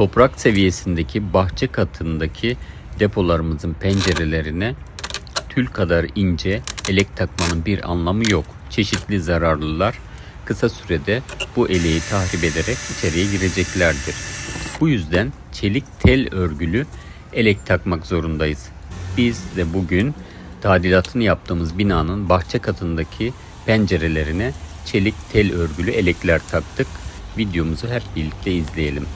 toprak seviyesindeki bahçe katındaki depolarımızın pencerelerine tül kadar ince elek takmanın bir anlamı yok. Çeşitli zararlılar kısa sürede bu eleği tahrip ederek içeriye gireceklerdir. Bu yüzden çelik tel örgülü elek takmak zorundayız. Biz de bugün tadilatını yaptığımız binanın bahçe katındaki pencerelerine çelik tel örgülü elekler taktık. Videomuzu hep birlikte izleyelim.